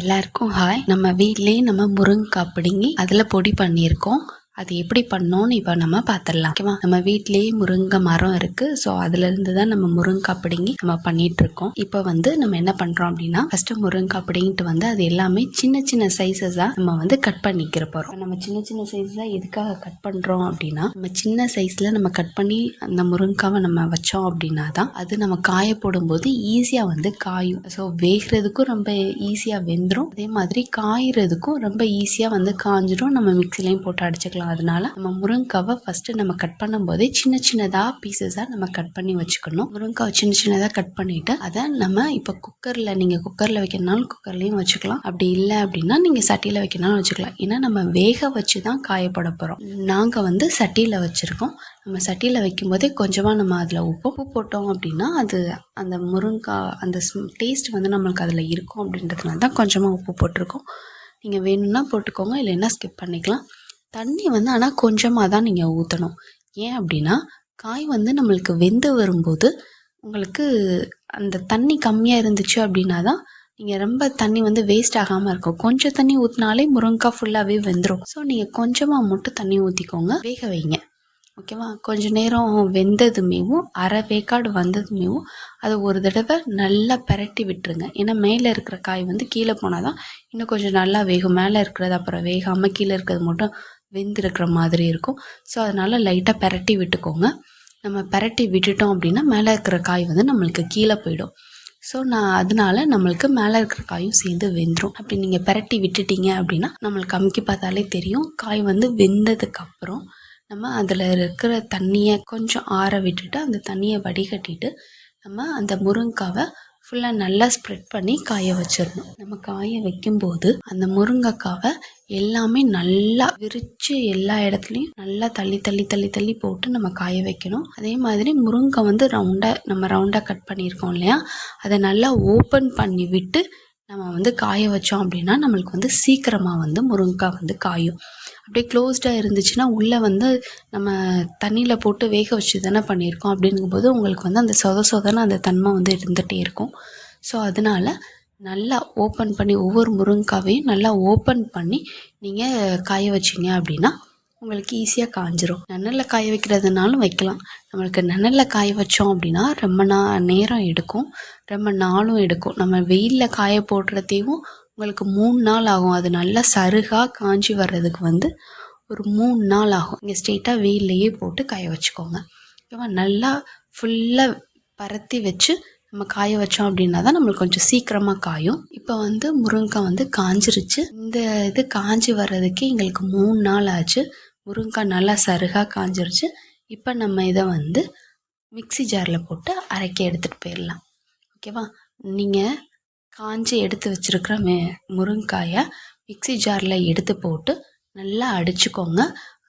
எல்லாருக்கும் ஹாய் நம்ம வீட்லேயே நம்ம முருங்கைக்காய் பிடுங்கி அதில் பொடி பண்ணியிருக்கோம். அது எப்படி பண்ணோன்னு இப்போ நம்ம பார்த்துடலாம் ஓகேவா நம்ம வீட்லேயே முருங்கை மரம் இருக்குது ஸோ அதுலேருந்து தான் நம்ம முருங்கை பிடுங்கி நம்ம பண்ணிகிட்ருக்கோம் இருக்கோம் இப்போ வந்து நம்ம என்ன பண்ணுறோம் அப்படின்னா ஃபஸ்ட்டு முருங்கைக்காய் பிடிங்கிட்டு வந்து அது எல்லாமே சின்ன சின்ன சைஸஸாக நம்ம வந்து கட் பண்ணிக்கிற போகிறோம் நம்ம சின்ன சின்ன சைஸாக எதுக்காக கட் பண்ணுறோம் அப்படின்னா நம்ம சின்ன சைஸில் நம்ம கட் பண்ணி அந்த முருங்கைக்காவை நம்ம வச்சோம் அப்படின்னா தான் அது நம்ம காய போடும்போது ஈஸியாக வந்து காயும். ஸோ வேகிறதுக்கும் ரொம்ப ஈஸியாக வெந்துடும் அதே மாதிரி காயிறதுக்கும் ரொம்ப ஈஸியாக வந்து காஞ்சிடும் நம்ம மிக்சிலையும் போட்டு அடிச்சுக்கலாம். அதனால நம்ம முருங்கைக்காவை ஃபர்ஸ்ட் நம்ம கட் பண்ணும்போதே சின்ன சின்னதாக பீசஸாக நம்ம கட் பண்ணி வச்சுக்கணும். முருங்கைக்காவை சின்ன சின்னதாக கட் பண்ணிவிட்டு அதை நம்ம இப்போ குக்கரில் நீங்கள் குக்கரில் வைக்கிறனாலும் குக்கர்லேயும் வச்சுக்கலாம். அப்படி இல்லை அப்படின்னா நீங்கள் சட்டியில் வைக்கிறனாலும் வச்சுக்கலாம். ஏன்னா நம்ம வேக வச்சு தான் காயப்பட போகிறோம் நாங்கள் வந்து சட்டியில் வச்சுருக்கோம். நம்ம சட்டியில் வைக்கும்போதே கொஞ்சமாக நம்ம அதில் உப்பு உப்பு போட்டோம் அப்படின்னா அது அந்த முருங்கைக்காய் அந்த டேஸ்ட் வந்து நம்மளுக்கு அதில் இருக்கும் அப்படின்றதுனால தான் கொஞ்சமாக உப்பு போட்டிருக்கோம். நீங்கள் வேணும்னா போட்டுக்கோங்க இல்லைன்னா ஸ்கிப் பண்ணிக்கலாம். தண்ணி வந்து ஆனால் கொஞ்சமாக தான் நீங்கள் ஊற்றணும் ஏன் அப்படின்னா காய் வந்து நம்மளுக்கு வெந்து வரும்போது உங்களுக்கு அந்த தண்ணி கம்மியாக இருந்துச்சு அப்படின்னா தான் நீங்கள் ரொம்ப தண்ணி வந்து வேஸ்ட் ஆகாமல் இருக்கும். கொஞ்சம் தண்ணி ஊற்றினாலே முருங்கைக்காய் ஃபுல்லாகவே வெந்துடும் ஸோ நீங்கள் கொஞ்சமாக மட்டும் தண்ணி ஊற்றிக்கோங்க வேக வைங்க. ஓகேவா கொஞ்ச நேரம் வெந்ததுமேவும் அரை வேக்காடு வந்ததுமேவும் அதை ஒரு தடவை நல்லா பிரட்டி விட்டுருங்க. ஏன்னா மேலே இருக்கிற காய் வந்து கீழே போனால் தான் இன்னும் கொஞ்சம் நல்லா வேகும். மேலே இருக்கிறது அப்புறம் வேகாமல் கீழே இருக்கிறது மட்டும் வெந்திருக்கிற மாதிரி இருக்கும். ஸோ அதனால் லைட்டாக பிரட்டி விட்டுக்கோங்க. நம்ம பிரட்டி விட்டுட்டோம் அப்படின்னா மேலே இருக்கிற காய் வந்து நம்மளுக்கு கீழே போயிடும். ஸோ நான் அதனால நம்மளுக்கு மேலே இருக்கிற காயும் சேர்ந்து வெந்துடும் அப்படி நீங்கள் பிரட்டி விட்டுட்டீங்க அப்படின்னா நம்மளுக்கு அமுக்கி பார்த்தாலே தெரியும். காய் வந்து வெந்ததுக்கப்புறம் நம்ம அதில் இருக்கிற தண்ணியை கொஞ்சம் ஆற விட்டுட்டு அந்த தண்ணியை வடிகட்டிட்டு நம்ம அந்த முருங்கைக்காவை ஃபுல்லாக நல்லா ஸ்ப்ரெட் பண்ணி காய வச்சிடணும். நம்ம காய வைக்கும்போது அந்த முருங்கைக்காவை எல்லாமே நல்லா விரித்து எல்லா இடத்துலையும் நல்லா தள்ளி தள்ளி தள்ளி தள்ளி போட்டு நம்ம காய வைக்கணும். அதே மாதிரி முருங்கை வந்து ரவுண்டாக நம்ம ரவுண்டாக கட் பண்ணியிருக்கோம் இல்லையா? அதை நல்லா ஓப்பன் பண்ணி விட்டு நம்ம வந்து காய வச்சோம் அப்படின்னா நம்மளுக்கு வந்து சீக்கிரமாக வந்து முருங்கைக்காய் வந்து காயும். அப்படியே க்ளோஸ்டாக இருந்துச்சுன்னா உள்ளே வந்து நம்ம தண்ணியில் போட்டு வேக வச்சு தானே பண்ணியிருக்கோம் அப்படிங்கும்போது உங்களுக்கு வந்து அந்த சொத சொதன அந்த தன்மை வந்து இருந்துகிட்டே இருக்கும். ஸோ அதனால் நல்லா ஓப்பன் பண்ணி ஒவ்வொரு முருங்கைக்காவையும் நல்லா ஓப்பன் பண்ணி நீங்கள் காய வச்சிங்க அப்படின்னா உங்களுக்கு ஈஸியாக காஞ்சிரும். நெழலில் காய வைக்கிறதுனாலும் வைக்கலாம். நம்மளுக்கு நெழலில் காய வச்சோம் அப்படின்னா ரொம்ப நா நேரம் எடுக்கும். ரொம்ப நாளும் எடுக்கும். நம்ம வெயிலில் காய போடுறதையும் உங்களுக்கு மூணு நாள் ஆகும். அது நல்லா சருகாக காஞ்சி வர்றதுக்கு வந்து ஒரு மூணு நாள் ஆகும். இங்கே ஸ்ட்ரெயிட்டாக வெயில்லையே போட்டு காய வச்சுக்கோங்க. ஓகேவா? நல்லா ஃபுல்லாக பரத்தி வச்சு நம்ம காய வச்சோம் அப்படின்னா தான் நம்மளுக்கு கொஞ்சம் சீக்கிரமாக காயும். இப்போ வந்து முருங்கைக்காய் வந்து காஞ்சிருச்சு. இந்த இது காஞ்சி வர்றதுக்கு எங்களுக்கு மூணு நாள் ஆச்சு. முருங்கைக்காய் நல்லா சருகாக காஞ்சிருச்சு. இப்போ நம்ம இதை வந்து மிக்சி ஜாரில் போட்டு அரைக்க எடுத்துகிட்டு போயிடலாம். ஓகேவா? நீங்கள் காஞ்சி எடுத்து வச்சுருக்கிற மே முருங்காயை மிக்சி ஜாரில் எடுத்து போட்டு நல்லா அடிச்சுக்கோங்க.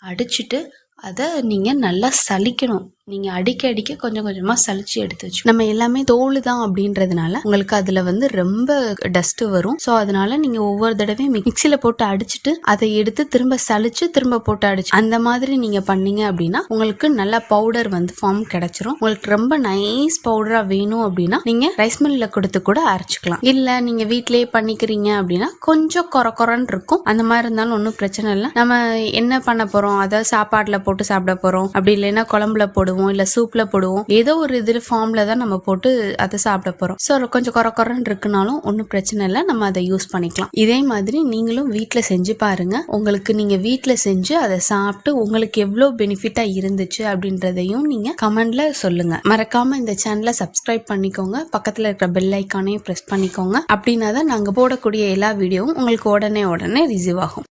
அடிச்சுட்டு அதை நீங்கள் நல்லா சலிக்கணும் நீங்கள் அடிக்க அடிக்க கொஞ்சம் கொஞ்சமாக சளிச்சு எடுத்து வச்சு நம்ம எல்லாமே தோல் தான் அப்படின்றதுனால உங்களுக்கு அதில் வந்து ரொம்ப டஸ்ட்டு வரும். ஸோ அதனால நீங்கள் ஒவ்வொரு தடவையும் மிக்சியில் போட்டு அடிச்சுட்டு அதை எடுத்து திரும்ப சளிச்சு திரும்ப போட்டு அடிச்சு அந்த மாதிரி நீங்கள் பண்ணீங்க அப்படின்னா உங்களுக்கு நல்ல பவுடர் வந்து ஃபார்ம் கிடைச்சிரும். உங்களுக்கு ரொம்ப நைஸ் பவுடராக வேணும் அப்படின்னா நீங்கள் ரைஸ் மில்லில் கொடுத்து கூட அரைச்சிக்கலாம். இல்லை நீங்கள் வீட்டிலேயே பண்ணிக்கிறீங்க அப்படின்னா கொஞ்சம் கொர கொரன்னு இருக்கும். அந்த மாதிரி இருந்தாலும் ஒன்றும் பிரச்சனை இல்லை. நம்ம என்ன பண்ண போகிறோம் அதை சாப்பாட்டில் போட்டு சாப்பிட போகிறோம் அப்படி இல்லைன்னா குழம்புல போடுவோம். இல்லை சூப்பில் போடுவோம். ஏதோ ஒரு இதில் ஃபார்மில் தான் நம்ம போட்டு அதை சாப்பிட போகிறோம் ஸோ கொஞ்சம் குறை குறைன்னு இருக்குனாலும் ஒன்றும் பிரச்சனை இல்லை. நம்ம அதை யூஸ் பண்ணிக்கலாம். இதே மாதிரி நீங்களும் வீட்டில் செஞ்சு பாருங்க. உங்களுக்கு நீங்கள் வீட்டில் செஞ்சு அதை சாப்பிட்டு உங்களுக்கு எவ்வளோ பெனிஃபிட்டாக இருந்துச்சு அப்படின்றதையும் நீங்கள் கமெண்ட்ல சொல்லுங்க. மறக்காம இந்த சேனலை சப்ஸ்கிரைப் பண்ணிக்கோங்க. பக்கத்தில் இருக்கிற பெல் ஐக்கானையும் ப்ரெஸ் பண்ணிக்கோங்க. அப்படின்னா தான் நாங்கள் போடக்கூடிய எல்லா வீடியோவும் உங்களுக்கு உடனே உடனே ரிசீவ் ஆகும்.